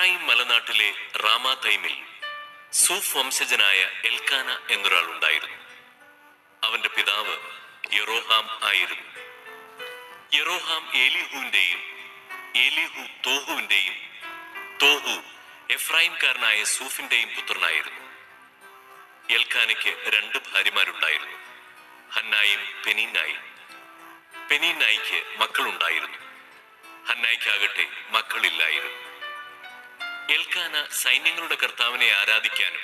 എഫ്രായിം മലനാട്ടിലെ റാമാതൈമിൽ സൂഫ് വംശജനായ എൽക്കാന എന്നൊരാൾ ഉണ്ടായിരുന്നു. അവന്റെ പിതാവ് യെറോഹാം ആയിരുന്നു. യെറോഹാം ഏലിഹുവിന്റെയും ഏലിഹു തോഹുവിന്റെയും തോഹു എഫ്രൈംകാരനായ സൂഫിന്റെയും പുത്രനായിരുന്നു. എൽക്കാനയ്ക്ക് രണ്ട് ഭാര്യമാരുണ്ടായിരുന്നു. ഹന്നായും പെനീനായും. പെനീനായിക്ക് മക്കളുണ്ടായിരുന്നു. ഹന്നായിക്കാകട്ടെ മക്കളില്ലായിരുന്നു. എൽക്കാന സൈന്യങ്ങളുടെ കർത്താവിനെ ആരാധിക്കാനും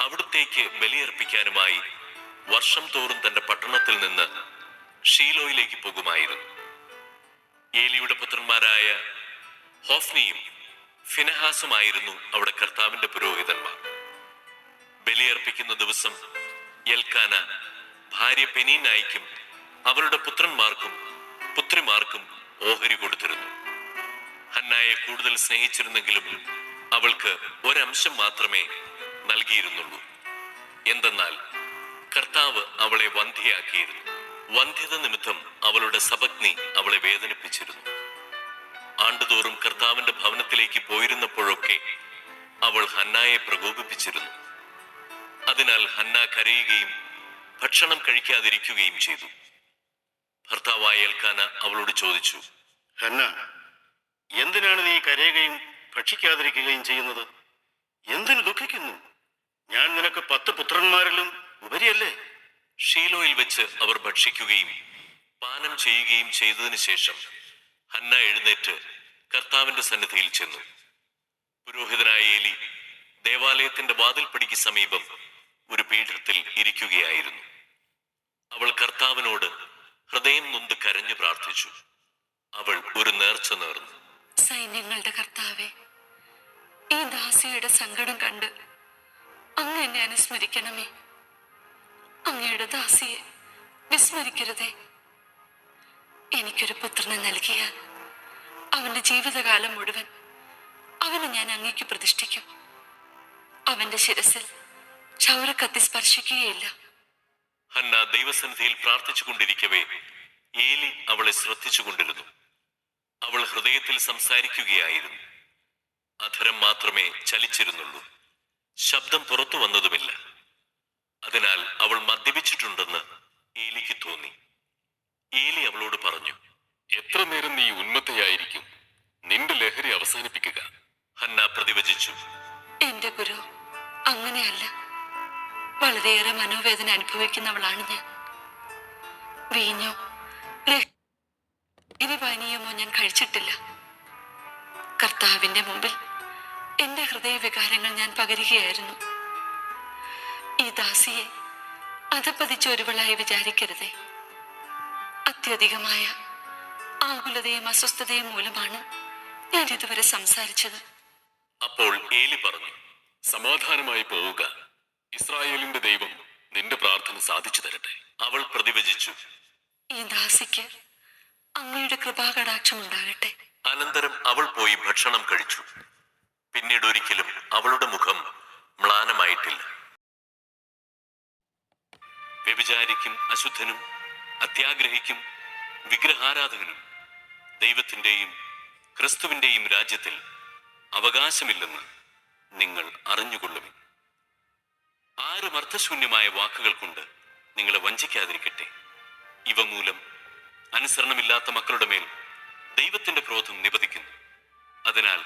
അവിടുത്തേക്ക് ബലിയർപ്പിക്കാനുമായി വർഷം തോറും തന്റെ പട്ടണത്തിൽ നിന്ന് ഷീലോയിലേക്ക് പോകുമായിരുന്നു. ഏലിയുടെ പുത്രന്മാരായ ഹോഫ്നിയും ഫിനഹാസുമായിരുന്നു അവിടെ കർത്താവിന്റെ പുരോഹിതന്മാർ. ബലിയർപ്പിക്കുന്ന ദിവസം എൽക്കാന ഭാര്യ പെനീനായിക്കും അവരുടെ പുത്രന്മാർക്കും പുത്രിമാർക്കും ഓഹരി കൊടുത്തിരുന്നു. കൂടുതൽ സ്നേഹിച്ചിരുന്നെങ്കിലും അവൾക്ക് ഒരംശം മാത്രമേ നൽകിയിരുന്നുള്ളൂ. എന്തെന്നാൽ കർത്താവ് അവളെ വന്ധ്യയാക്കിയിരുന്നു. വന്ധ്യത നിമിത്തം അവളുടെ സപത്നി അവളെ വേദനിപ്പിച്ചിരുന്നു. ആണ്ടുതോറും കർത്താവിന്റെ ഭവനത്തിലേക്ക് പോയിരുന്നപ്പോഴൊക്കെ അവൾ ഹന്നായെ പ്രകോപിപ്പിച്ചിരുന്നു. അതിനാൽ ഹന്ന കരയുകയും ഭക്ഷണം കഴിക്കാതിരിക്കുകയും ചെയ്തു. ഭർത്താവായ ഏൽക്കാന അവളോട് ചോദിച്ചു ഹന്ന എന്തിനാണ് നീ കരയുകയും ഭക്ഷിക്കാതിരിക്കുകയും ചെയ്യുന്നത്? എന്തിനു ദുഃഖിക്കുന്നു? ഞാൻ നിനക്ക് പത്ത് പുത്രന്മാരിലും ഉപരിയല്ലേ? ഷീലോയിൽ വെച്ച് അവർ ഭക്ഷിക്കുകയും പാനം ചെയ്യുകയും ചെയ്തതിനു ശേഷം ഹന്ന എഴുന്നേറ്റ് കർത്താവിന്റെ സന്നിധിയിൽ ചെന്നു. പുരോഹിതനായ ഏലി ദേവാലയത്തിന്റെ വാതിൽപ്പടിക്ക് സമീപം ഒരു പീഠത്തിൽ ഇരിക്കുകയായിരുന്നു. അവൾ കർത്താവിനോട് ഹൃദയം നൊന്ത് കരഞ്ഞു പ്രാർത്ഥിച്ചു. അവൾ ഒരു നേർച്ച നേർന്നു. സൈന്യങ്ങളുടെ കർത്താവെ ഈ ദാസിയുടെ സങ്കടം കണ്ട് അങ്ങ് എന്നെ അനുസ്മരിക്കണമേ. അങ്ങയുടെ ദാസിയെ വിസ്മരിക്കരുതേ. എനിക്കൊരു പുത്രനെ നൽകിയ അവന്റെ ജീവിതകാലം മുഴുവൻ അവനെ ഞാൻ അങ്ങേക്ക് പ്രതിഷ്ഠിക്കും. അവന്റെ ശിരസിൽ ക്ഷൗരക്കത്തി സ്പർശിക്കുകയില്ല. ഹന്ന ദൈവസന്നിധിയിൽ പ്രാർത്ഥിച്ചു കൊണ്ടിരിക്കവേ ഏലി അവളെ ശ്രദ്ധിച്ചു കൊണ്ടിരുന്നു അവൾ ഹൃദയത്തിൽ സംസാരിക്കുകയായിരുന്നു. അധരം മാത്രമേ ചലിച്ചിരുന്നുള്ളൂ. ശബ്ദം പുറത്തു വന്നതുമില്ല. അതിനാൽ അവൾ മദ്യപിച്ചിട്ടുണ്ടെന്ന് ഏലിക്ക് തോന്നി. ഏലി അവളോട് പറഞ്ഞു എത്ര നേരം നീ ഉന്മത്തയായിരിക്കും? നിന്റെ ലഹരി അവസാനിപ്പിക്കുക. ഹന്ന പ്രതിവചിച്ചു. എന്റെ ഗുരു അങ്ങനെയല്ല. വളരെയേറെ മനോവേദന അനുഭവിക്കുന്നവളാണ് ഞാൻ. വീഞ്ഞോ ലഹരി പാനീയമോ ഞാൻ കഴിച്ചിട്ടില്ല. കർത്താവിന്റെ മുമ്പിൽ എന്റെ ഹൃദയവികാരങ്ങൾ ഞാൻ പകരുകയായിരുന്നു. ഈ ദാസിയെ അധപ്പതിച്ച ഒരുവളായി വിചാരിക്കരുതേ. അത്യധികമായ ആകുലതയും അസ്വസ്ഥതയും മൂലമാണ് ഞാൻ ഇതുവരെ സംസാരിച്ചത്. അപ്പോൾ ഏലി പറഞ്ഞു സമാധാനമായി പോവുക. ഇസ്രായേലിന്റെ ദൈവം നിന്റെ പ്രാർത്ഥന സാധിച്ചു തരട്ടെ. അവൾ പ്രതിവചിച്ചു. ഈ ദാസിക്ക് അങ്ങയുടെ കൃപാകടാക്ഷം ഉണ്ടാകട്ടെ. അനന്തരം അവൾ പോയി ഭക്ഷണം കഴിച്ചു. പിന്നീട് ഒരിക്കലും അവളുടെ മുഖം മ്ലാനമായിട്ടില്ല. വ്യഭിചാരിക്കും അശുദ്ധനും അത്യാഗ്രഹിക്കും വിഗ്രഹാരാധകനും ദൈവത്തിന്റെയും ക്രിസ്തുവിന്റെയും രാജ്യത്തിൽ അവകാശമില്ലെന്ന് നിങ്ങൾ അറിഞ്ഞുകൊള്ളുവിൻ. ആരും അർത്ഥശൂന്യമായ വാക്കുകൾ കൊണ്ട് നിങ്ങളെ വഞ്ചിക്കാതിരിക്കട്ടെ. ഇവ മൂലം അനുസരണമില്ലാത്ത മക്കളുടെ മേൽ ദൈവത്തിന്റെ ക്രോധം നിപതിക്കുന്നു അതിനാൽ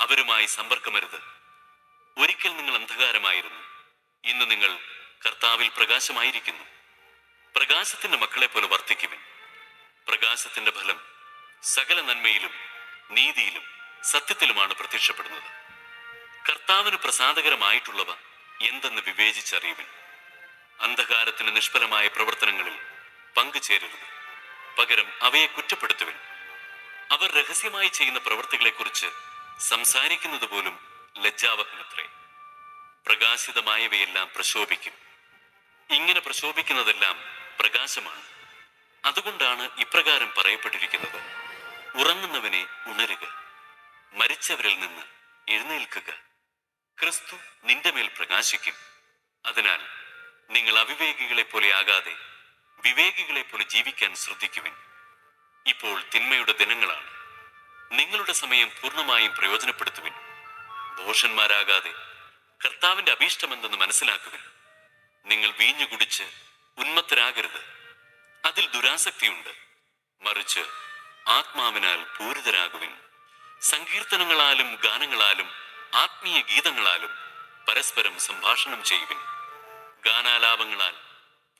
അവരുമായി സമ്പർക്കമരുത്. ഒരിക്കൽ നിങ്ങൾ അന്ധകാരമായിരുന്നു. ഇന്ന് നിങ്ങൾ കർത്താവിൽ പ്രകാശമായിരിക്കുന്നു. പ്രകാശത്തിന്റെ മക്കളെ പോലെ വർത്തിക്കുവിൻ. പ്രകാശത്തിന്റെ ഫലം സകല നന്മയിലും നീതിയിലും സത്യത്തിലുമാണ് പ്രത്യക്ഷപ്പെടുന്നത്. കർത്താവിന് പ്രസാദകരമായിട്ടുള്ളവ എന്തെന്ന് വിവേചിച്ചറിയുവിൻ. അന്ധകാരത്തിന് നിഷ്ഫലമായ പ്രവർത്തനങ്ങളിൽ പങ്കുചേരരുത്. പകരം അവയെ കുറ്റപ്പെടുത്തുവിൻ. അവർ രഹസ്യമായി ചെയ്യുന്ന പ്രവൃത്തികളെക്കുറിച്ച് സംസാരിക്കുന്നത് പോലും ലജ്ജാവഹമത്രേ പ്രകാശിതമായവയെല്ലാം പ്രശോഭിക്കും. ഇങ്ങനെ പ്രശോഭിക്കുന്നതെല്ലാം പ്രകാശമാണ്. അതുകൊണ്ടാണ് ഇപ്രകാരം പറയപ്പെട്ടിരിക്കുന്നത്. ഉറങ്ങുന്നവനെ ഉണരുക. മരിച്ചവരിൽ നിന്ന് എഴുന്നേൽക്കുക. ക്രിസ്തു നിന്റെ മേൽ പ്രകാശിക്കും. അതിനാൽ നിങ്ങൾ അവിവേകികളെ പോലെ ആകാതെ വിവേകികളെ പോലെ ജീവിക്കാൻ ശ്രദ്ധിക്കുവിൻ. ഇപ്പോൾ തിന്മയുടെ ദിനങ്ങളാണ്. നിങ്ങളുടെ സമയം പൂർണമായും പ്രയോജനപ്പെടുത്തുവിൻ. ദോഷന്മാരാകാതെ കർത്താവിന്റെ അഭീഷ്ടമെന്തെന്ന് മനസ്സിലാക്കുവിൻ. നിങ്ങൾ വീഞ്ഞു കുടിച്ച് ഉന്മത്തരാകരുത്. അതിൽ ദുരാസക്തിയുണ്ട്. മറിച്ച് ആത്മാവിനാൽ പൂരിതരാകുവിൻ. സങ്കീർത്തനങ്ങളാലും ഗാനങ്ങളാലും ആത്മീയ ഗീതങ്ങളാലും പരസ്പരം സംഭാഷണം ചെയ്യുവിൻ. ഗാനാലാപങ്ങളാൽ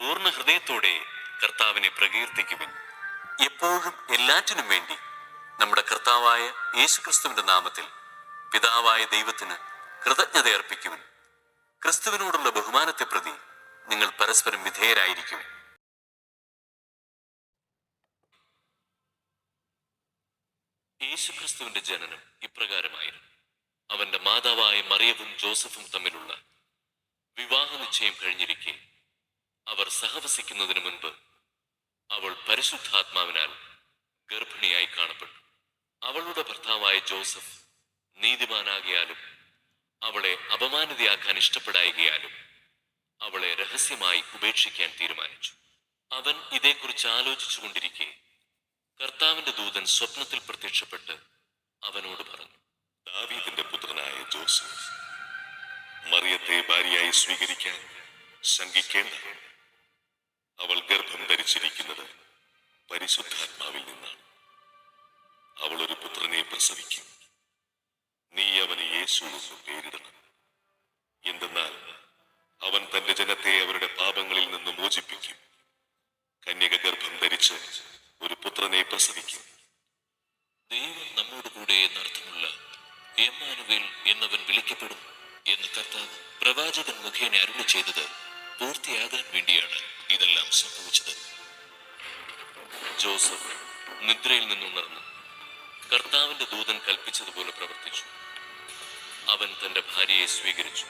പൂർണ ഹൃദയത്തോടെ കർത്താവിനെ പ്രകീർത്തിക്കുവിൻ. എപ്പോഴും എല്ലാറ്റിനും വേണ്ടി നമ്മുടെ കർത്താവായ യേശുക്രിസ്തുവിന്റെ നാമത്തിൽ പിതാവായ ദൈവത്തിന് കൃതജ്ഞത അർപ്പിക്കുവിൻ. ക്രിസ്തുവിനോടുള്ള ബഹുമാനത്തെ പ്രതി നിങ്ങൾ പരസ്പരം വിധേയരായിരിക്കുവിൻ. യേശുക്രിസ്തുവിന്റെ ജനനം ഇപ്രകാരമായിരുന്നു. അവന്റെ മാതാവായ മറിയവും ജോസഫും തമ്മിലുള്ള വിവാഹ നിശ്ചയം കഴിഞ്ഞിരിക്കെ അവർ സഹവസിക്കുന്നതിന് മുൻപ് അവൾ പരിശുദ്ധാത്മാവിനാൽ ഗർഭിണിയായി കാണപ്പെട്ടു. അവളുടെ ഭർത്താവായ ജോസഫ് നീതിമാനാകിയാലും അവളെ അപമാനിതയാക്കാൻ ഇഷ്ടപ്പെടായികയാലും അവളെ രഹസ്യമായി ഉപേക്ഷിക്കാൻ തീരുമാനിച്ചു. അവൻ ഇതേക്കുറിച്ച് ആലോചിച്ചുകൊണ്ടിരിക്കെ കർത്താവിന്റെ ദൂതൻ സ്വപ്നത്തിൽ പ്രത്യക്ഷപ്പെട്ട് അവനോട് പറഞ്ഞു ദാവീദിന്റെ പുത്രനായ ജോസഫ് മറിയത്തെ ഭാര്യയായി സ്വീകരിക്കാൻ ശങ്കിക്കേണ്ട അവൾ ഗർഭം ധരിച്ചിരിക്കുന്നത് പരിശുദ്ധാത്മാവിൽ നിന്നാണ്. അവൾ ഒരു പുത്രനെ പ്രസവിക്കും. നീ അവന് യേശു എന്ന് പേരിടണം. എന്തെന്നാൽ അവൻ തന്റെ ജനത്തെ അവരുടെ പാപങ്ങളിൽ നിന്ന് മോചിപ്പിക്കും. കന്യക ഗർഭം ധരിച്ച് ഒരു പുത്രനെ പ്രസവിക്കും. ദൈവം നമ്മോട് കൂടെ എന്നർത്ഥമുള്ള എമ്മാനുവേൽ എന്നവൻ വിളിക്കപ്പെടും എന്ന് കർത്താവ് പ്രവാചകൻ മുഖേന അരുളി ചെയ്തത് പൂർത്തിയാകാൻ വേണ്ടിയാണ് ഇതെല്ലാം സംഭവിച്ചത്. ജോസഫ് നിദ്രയിൽ നിന്നുണർന്നു കർത്താവിന്റെ ദൂതൻ കൽപ്പിച്ചതുപോലെ പ്രവർത്തിച്ചു. അവൻ തന്റെ ഭാര്യയെ സ്വീകരിച്ചു.